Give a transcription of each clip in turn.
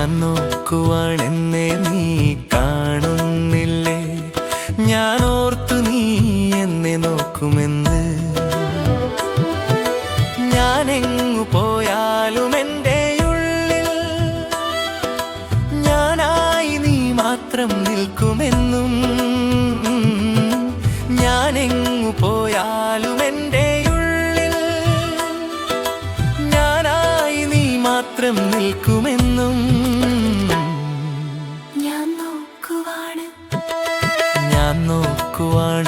ഞാൻ നോക്കുവാണെന്നേ നീ കാണുന്നില്ലേ? ഞാൻ ഓർത്തു നീ എന്നെ നോക്കുമെന്ന്. ഞാൻ എങ്ങു പോയാലും എന്റെ ഉള്ളിൽ ഞാനായി നീ മാത്രം നിൽക്കുമെന്നും. ഞാൻ എങ്ങു പോയാലും എന്റെ ഉള്ളിൽ ഞാനായി നീ മാത്രം നിൽക്കുമെന്നും. നോക്കുവാൻ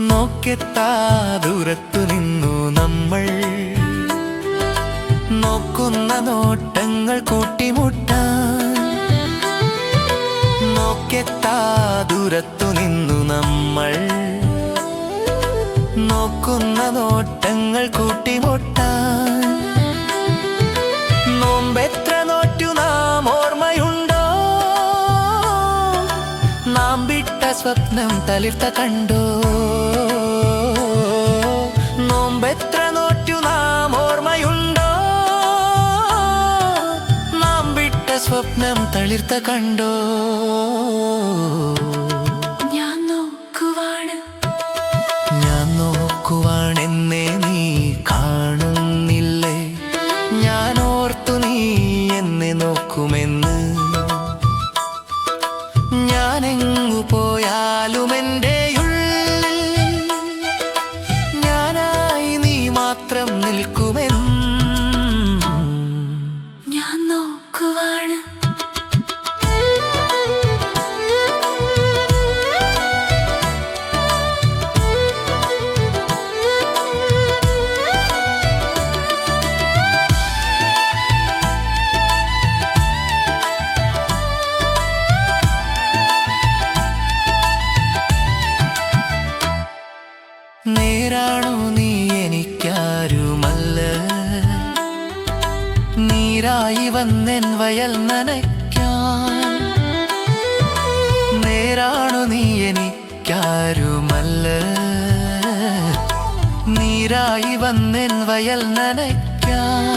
നോക്കെത്താ ദൂരത്തു നിന്നു നമ്മൾ. നോക്കുന്ന നോട്ടങ്ങൾ കൂട്ടിമുട്ടാൻ. നോക്കെത്താ ദൂരത്തു നിന്നു നമ്മൾ. നോക്കുന്ന നോട്ടങ്ങൾ കൂട്ടിമുട്ടാൻ. നോമ്പെത്ര നോറ്റു നാം ഓർമ്മയുണ്ടോ? നാം വിട്ട സ്വപ്നം തളിർത്ത കണ്ടോ? സ്വപ്നം തളിർത്ത കണ്ടോ? നോക്കുവാണ്. നീരായി വന്നെൻ വയൽ നനയ്ക്കാൻ. നേരാണു നീ എനിക്കാരുമല്ല. നീരായി വന്നെൻ വയൽ നനയ്ക്കാൻ.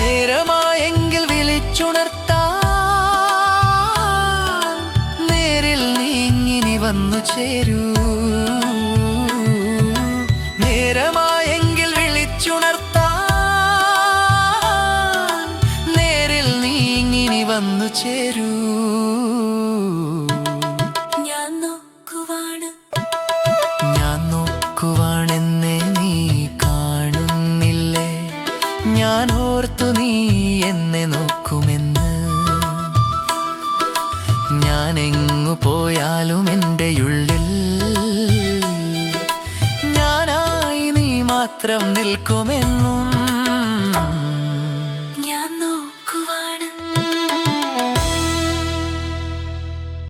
നേരമായെങ്കിൽ വിളിച്ചുണർത്താ നേരിൽ നീ ഇങ്ങിനി വന്നു ചേരൂ. നേരമായെങ്കിൽ വന്നു ചേരൂ. ഞാൻ നോക്കുവാണ്. ഞാൻ നോക്കുവാണെന്നെ നീ കാണുന്നില്ലേ? ഞാൻ ഓർത്തു നീ എന്നെ നോക്കുമെന്ന്. ഞാൻ എങ്ങു പോയാലും എന്റെ ഉള്ളിൽ ഞാനായി നീ മാത്രം നിൽക്കുമെന്നും.